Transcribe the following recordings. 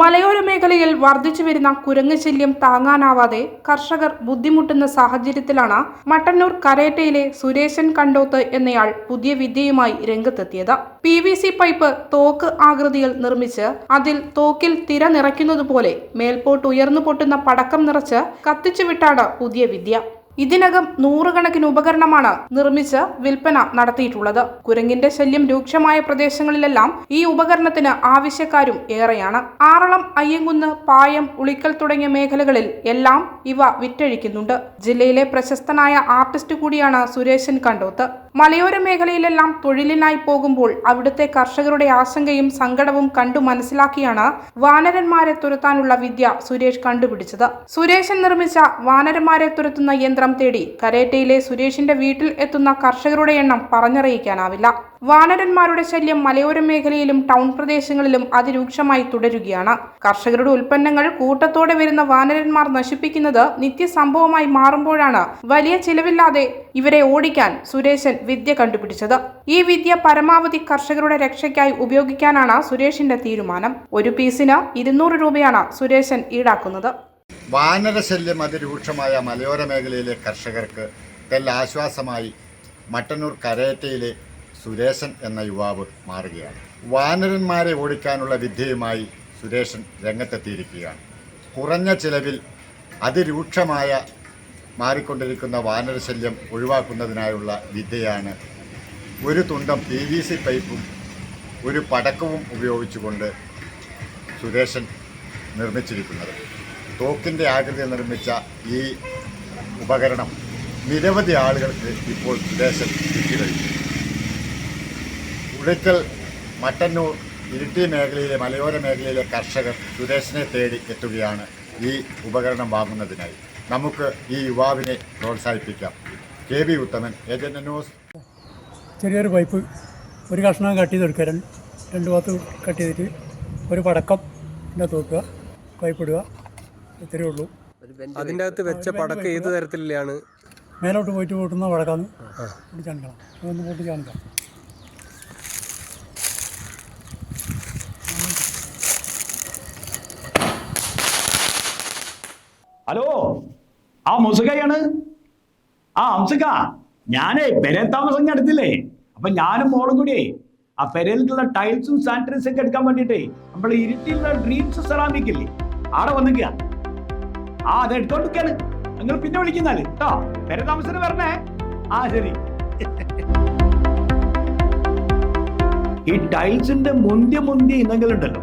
മലയോര മേഖലയിൽ വർദ്ധിച്ചു വരുന്ന കുരങ്ങ് ശല്യം താങ്ങാനാവാതെ കർഷകർ ബുദ്ധിമുട്ടുന്ന സാഹചര്യത്തിലാണ് മട്ടന്നൂർ കരേറ്റയിലെ സുരേശൻ കണ്ടോത്ത് എന്നയാൾ പുതിയ വിദ്യയുമായി രംഗത്തെത്തിയത്. പി വി സി പൈപ്പ് തോക്ക് ആകൃതിയിൽ നിർമ്മിച്ച് അതിൽ തോക്കിൽ തിര നിറയ്ക്കുന്നതുപോലെ മേൽപോട്ട് ഉയർന്നു പൊട്ടുന്ന പടക്കം നിറച്ച് കത്തിച്ചു വിട്ടാണ് പുതിയ വിദ്യ. ഇതിനകം നൂറുകണക്കിന് ഉപകരണമാണ് നിർമ്മിച്ച് വിൽപ്പന നടത്തിയിട്ടുള്ളത്. കുരങ്ങിന്റെ ശല്യം രൂക്ഷമായ പ്രദേശങ്ങളിലെല്ലാം ഈ ഉപകരണത്തിന് ആവശ്യക്കാരും ഏറെയാണ്. ആറളം അയ്യങ്കുന്ന് പായം ഉളിക്കൽ തുടങ്ങിയ മേഖലകളിൽ എല്ലാം ഇവ വിറ്റഴിക്കുന്നുണ്ട്. ജില്ലയിലെ പ്രശസ്തനായ ആർട്ടിസ്റ്റ് കൂടിയാണ് സുരേഷൻ കണ്ടോത്ത്. മലയോര മേഖലയിലെല്ലാം തൊഴിലിനായി പോകുമ്പോൾ അവിടുത്തെ കർഷകരുടെ ആശങ്കയും സങ്കടവും കണ്ടു മനസ്സിലാക്കിയാണ് വാനരന്മാരെ തുരത്താനുള്ള വിദ്യ സുരേഷ് കണ്ടുപിടിച്ചത്. സുരേഷൻ നിർമ്മിച്ച വാനരന്മാരെ തുരത്തുന്ന യന്ത്രം തേടി കരേറ്റയിലെ സുരേഷിന്റെ വീട്ടിൽ എത്തുന്ന കർഷകരുടെ എണ്ണം പറഞ്ഞറിയിക്കാനാവില്ല. വാനരന്മാരുടെ ശല്യം മലയോര മേഖലയിലും ടൗൺ പ്രദേശങ്ങളിലും അതിരൂക്ഷമായി തുടരുകയാണ്. കർഷകരുടെ ഉൽപ്പന്നങ്ങൾ കൂട്ടത്തോടെ വരുന്ന വാനരന്മാർ നശിപ്പിക്കുന്നത് നിത്യസംഭവമായി മാറുമ്പോഴാണ് വലിയ ചിലവില്ലാതെ ഇവരെ ഓടിക്കാൻ സുരേശൻ വിദ്യ കണ്ടുപിടിച്ചത്. ഈ വിദ്യ പരമാവധി കർഷകരുടെ രക്ഷയ്ക്കായി ഉപയോഗിക്കാനാണ് സുരേഷിന്റെ തീരുമാനം. ഒരു പീസിന് ഇരുന്നൂറ് രൂപയാണ് സുരേശൻ ഈടാക്കുന്നത്. വാനരശല്യം അതിരൂക്ഷമായ മലയോര മേഖലയിലെ കർഷകർക്ക് തെല്ലാശ്വാസമായി മട്ടന്നൂർ കരേറ്റയിലെ സുരേശൻ എന്ന യുവാവ് മാറുകയാണ്. വാനരന്മാരെ ഓടിക്കാനുള്ള വിദ്യയുമായി സുരേഷൻ രംഗത്തെത്തിയിരിക്കുകയാണ്. കുറഞ്ഞ ചിലവിൽ അതിരൂക്ഷമായ മാറിക്കൊണ്ടിരിക്കുന്ന വാനരശല്യം ഒഴിവാക്കുന്നതിനായുള്ള വിദ്യയാണ് ഒരു തുണ്ടം പി വി സി പൈപ്പും ഒരു പടക്കവും ഉപയോഗിച്ചുകൊണ്ട് സുരേഷൻ നിർമ്മിച്ചിരിക്കുന്നത്. തോക്കിന്റെ ആകൃതി നിർമ്മിച്ച ഈ ഉപകരണം നിരവധി ആളുകൾക്ക് ഇപ്പോൾ സുരേഷൻ വിറ്റ് കഴിഞ്ഞു മട്ടന്നൂർ ഇരിട്ടി മേഖലയിലെ മലയോര മേഖലയിലെ കർഷകർ സുരേഷിനെ തേടി എത്തുകയാണ് ഈ ഉപകരണം വാങ്ങുന്നതിനായി. നമുക്ക് ഈ യുവാവിനെ പ്രോത്സാഹിപ്പിക്കാം. K B Uthaman agent news. ചെറിയൊരു പൈപ്പ് ഒരു കഷ്ണം കട്ട് ചെയ്തെടുക്കുക രണ്ട് രണ്ട് ഭാഗത്ത് കട്ട് ചെയ്തിട്ട് ഒരു പടക്കം ഇതിന്റെ തൂക്കുക പൈപ്പിടുക ഇത്രയേ ഉള്ളൂ. അതിന്റെ അകത്ത് വെച്ച പടക്കം ഏത് തരത്തിലാണ് മേലോട്ട് പോയിട്ട് പൊട്ടുന്ന പടക്കാന്ന് പൊട്ടിച്ച് കാണിക്കണം. അതൊന്ന് പൊട്ടിച്ച് ഹലോ ആ മുസുകയാണ് ആ അംസുക ഞാനേ പെരേ താമസം എടുത്തില്ലേ അപ്പൊ ഞാനും മോളും കൂടിയേ ആ പെരയിലുള്ള ടൈൽസും സാനിറ്റൈസും ഒക്കെ എടുക്കാൻ വേണ്ടിട്ടേ നമ്മൾ ഇരുട്ടിയുള്ള ഡ്രീംസ് സെറാമിക് ഇല്ലേ ആടെ വന്നിക്കുക ആ അത് എടുത്തോണ്ടിരിക്കാണ് നിങ്ങൾ പിന്നെ വിളിക്കുന്നാൽ. കേട്ടോ പെര താമസത്തിന് വരണേ. ആ ശരി. ഈ ടൈൽസിന്റെ മുന്തിയ മുന്തിയ ഇനങ്ങളുണ്ടല്ലോ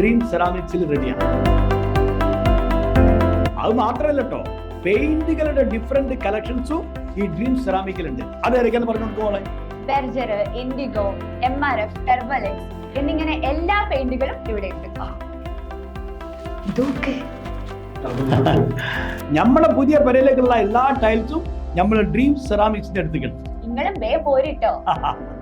ഡ്രീം സെറാമിക്സിൽ റെഡിയാണ് അത് മാത്രമല്ല കേട്ടോ പെയിന്റുകളുടെ ഡിഫറെന്റ് കളക്ഷൻസും ഈ ഡ്രീം സെറാമിക്കിലുണ്ട് അത് ഏതൊക്കെയാന്ന് പറഞ്ഞു കൊടുക്കോളെ Berger Indigo M R F ടെർബലെക്സ് എന്നിങ്ങനെ എല്ലാ പെയിന്റുകളും ഇവിടെ ഉണ്ട് നമ്മളെ പുതിയ പെരയിലേക്കുള്ള എല്ലാ ടൈൽസും നമ്മൾ ഡ്രീം സെറാമിക്സിന്റെ അടുത്ത് കിട്ടും നിങ്ങളും വേ പോരിട്ടോ